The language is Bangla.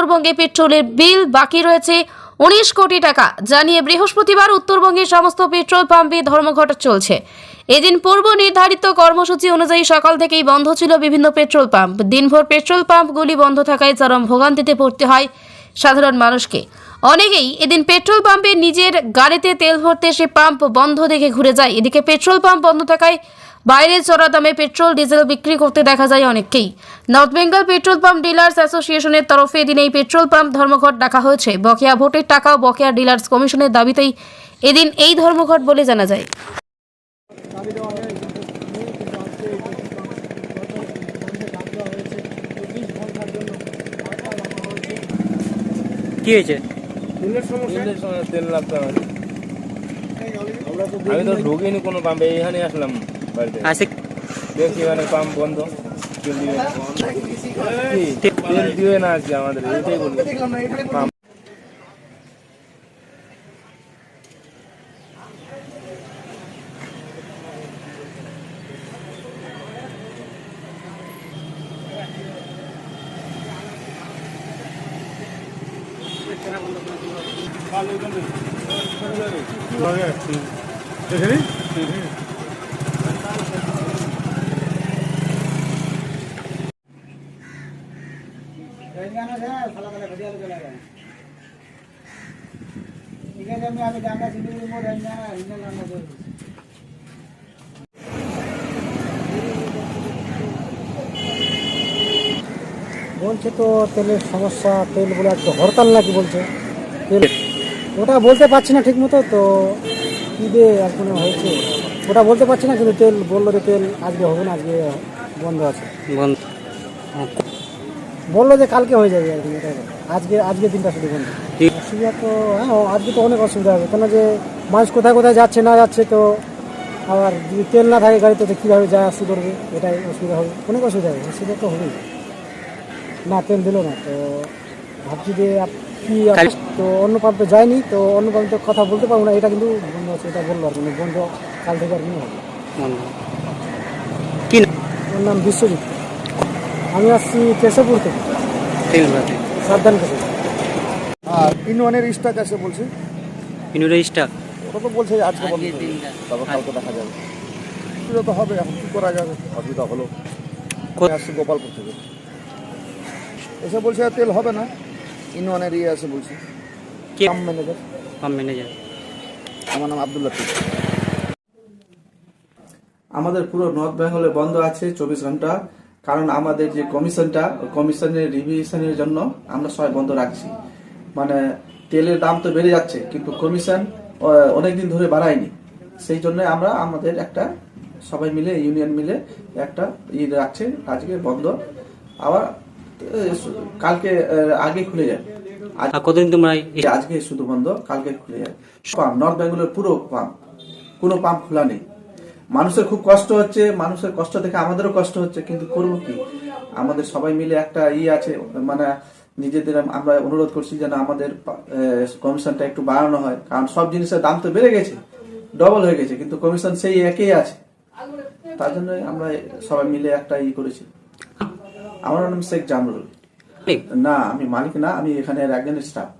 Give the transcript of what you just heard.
উত্তরবঙ্গে পেট্রোলের বিল বাকি রয়েছে উনিশ কোটি টাকা। জানিয়ে বৃহস্পতিবার উত্তরবঙ্গের সমস্ত পেট্রোল পাম্পে ধর্মঘট চলছে। এদিন পূর্ব নির্ধারিত কর্মসূচি অনুযায়ী সকাল থেকেই বন্ধ ছিল বিভিন্ন পেট্রোল পাম্প। দিনভর পেট্রোল পাম্পগুলি বন্ধ থাকায় চরম ভোগান্তিতে পড়তে হয় সাধারণ মানুষকে। অনেকেই এদিন পেট্রোল পাম্পে নিজের গাড়িতে তেল ভরতে সে পাম্প বন্ধ দেখে ঘুরে যায়। এদিকে পেট্রোল পাম্প বন্ধ থাকায় বাইরে চড়া দামে পেট্রোল ডিজেল বিক্রি করতে দেখা যায় অনেককেই। North Bengal petrol pump dealers অ্যাসোসিয়েশনের তরফে এদিন এই পেট্রোল পাম্প ধর্মঘট ডাকা হয়েছে। বকেয়া ভোটের টাকা ও বকেয়া ডিলার্স কমিশনের দাবিতেই এদিন এই ধর্মঘট বলে জানা যায়। কি হয়েছে? তেল লাগতে আমি তো ঢুকিনি কোনো পাম্পে এখানে আসলাম। বাড়িতে। আসে দেখছি পাম্প বন্ধ। তেল দিবে তেল দিবে না আজকে আমাদের এটাই বলব। পাম্প। ঠিক আছে আমি আগে মোড় রান্না করব বলছে তো তেলের সমস্যা তেল বলে আজকে হরতাল নাকি বলছে? তেল ওটা বলতে পারছি না ঠিক মতো তো কী দিয়ে এখন হয়েছে? ওটা বলতে পারছি না কিন্তু তেল বলল যে তেল আজকে হবে না আজকে বন্ধ আছে। বন্ধ। বলল যে কালকে হয়ে যাবে আর কি আজকে আজকে দিনটা শুধু বন্ধ অসুবিধা তো হ্যাঁ আজকে তো অনেক অসুবিধা হবে। কেন যে মানুষ কোথায় কোথায় যাচ্ছে না যাচ্ছে তো আবার যদি তেল না থাকে গাড়িতে তো কীভাবে যা আসি করবে এটাই অসুবিধা হবে। অনেক অসুবিধা হবে অসুবিধা তো হবেই। না তেল দিল না তো ভাবছি যে কি তো অন্য পাম্পে যায়নি তো অন্য পাম্পে কথা বলতে পারব না এটা কিন্তু বন্ধ আছে এটা বলল আর কিন্তু বন্ধ কাল থেকে আর কি হবে। কি না ওর নাম বিশ্বজিৎ। আমি আসছি কেশবপুর থেকে। সাবধান কেশব আর ইনওয়ানের স্টক আছে বলছে? ইনুরে স্টাক? ওটা তো বলছে আজকে বন্ধ হবে। তারপর কালকে দেখা যাবে। অসুবিধা তো হবে এখন কি করা যাবে? অসুবিধা হলো। আমি আসছি গোপালপুর থেকে। এসে বলছে আর তেল হবে না। ইনওয়ানের ইয়ে আছে বলছে। কে? পাম্প ম্যানেজার পাম্প ম্যানেজার আমার নাম আব্দুল লতিফ আমাদের পুরো নর্থ বেঙ্গলে বন্ধ আছে চব্বিশ ঘণ্টা। কারণ আমাদের যে কমিশনটা কমিশনের রিভিশনের জন্য আমরা সবাই বন্ধ রাখছি। মানে তেলের দাম তো বেড়ে যাচ্ছে কিন্তু কমিশন অনেকদিন ধরে বাড়ায়নি। সেই জন্য আমরা আমাদের একটা সবাই মিলে ইউনিয়ন মিলে একটা ই রাখছে আজকে বন্ধ। আবার কালকে আগে খুলে যায়। কতদিন তোমরা আজকে শুধু বন্ধ কালকে খুলে যায়। পাম্প নর্থ বেঙ্গলের পুরো পাম্প কোনো পাম্প খোলা নেই। মানুষের খুব কষ্ট হচ্ছে মানুষের কষ্ট দেখে আমাদেরও কষ্ট হচ্ছে কিন্তু করব কি? আমাদের সবাই মিলে একটা ই আছে মানে নিজেদের আমরা অনুরোধ করছি যেন আমাদের কমিশনটা একটু বাড়ানো হয় কারণ সব জিনিসের দাম তো বেড়ে গেছে ডবল হয়ে গেছে কিন্তু কমিশন সেই একই আছে। তার জন্য আমরা সবাই মিলে একটা ই করেছি। আমার নাম শেখ জামরুল। না আমি মালিক না আমি এখানে একজনের স্টাফ